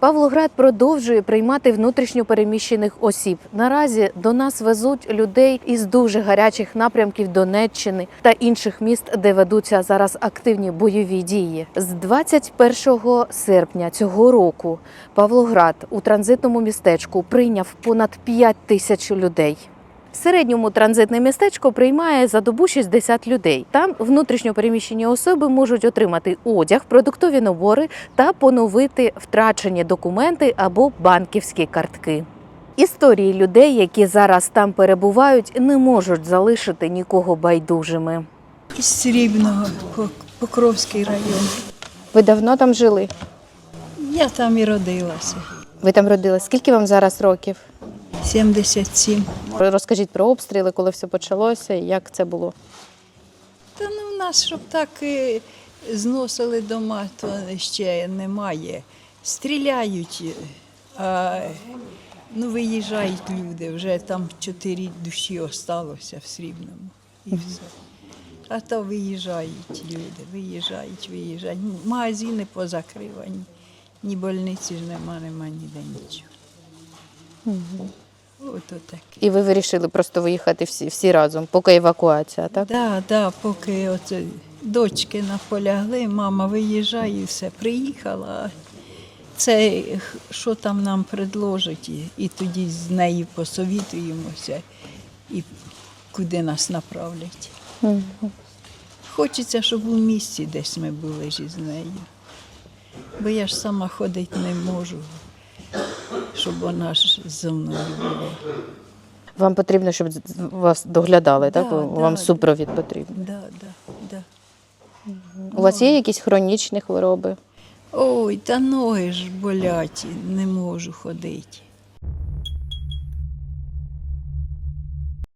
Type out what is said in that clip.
Павлоград продовжує приймати внутрішньо переміщених осіб. Наразі до нас везуть людей із дуже гарячих напрямків Донеччини та інших міст, де ведуться зараз активні бойові дії. З 21 серпня цього року Павлоград у транзитному містечку прийняв понад 5 тисяч людей. В середньому транзитне містечко приймає за добу 60 людей. Там внутрішньо переміщені особи можуть отримати одяг, продуктові набори та поновити втрачені документи або банківські картки. Історії людей, які зараз там перебувають, не можуть залишити нікого байдужими. Із Срібного, Покровський район. Ви давно там жили? Я там і родилася. Ви там родились? Скільки вам зараз років? 77. Розкажіть про обстріли, коли все почалося, і як це було? Та ну в нас, щоб так е, зносили дома, то ще немає. Стріляють, а ну, виїжджають люди, вже там чотири душі осталося в Срібному. І все. А то виїжджають люди, виїжджають, виїжджають. Магазини позакривані, ні больниці ж нема, нема ніде нічого. Ото таке. І ви вирішили просто виїхати всі, всі разом, поки евакуація, так? Да, да, поки оце дочки наполягли, мама виїжджає і все, приїхала. Це що там нам предложать, і, тоді з нею посовітуємося, і куди нас направлять. Хочеться, щоб у місті десь ми були ж із нею. Бо я ж сама ходити не можу, щоб вона ж зі мною була. Вам потрібно, щоб вас доглядали, так? Да, Вам да, супровід потрібен. Да, да, да. У вас є якісь хронічні хвороби? Ой, та ноги ж болять, не можу ходити.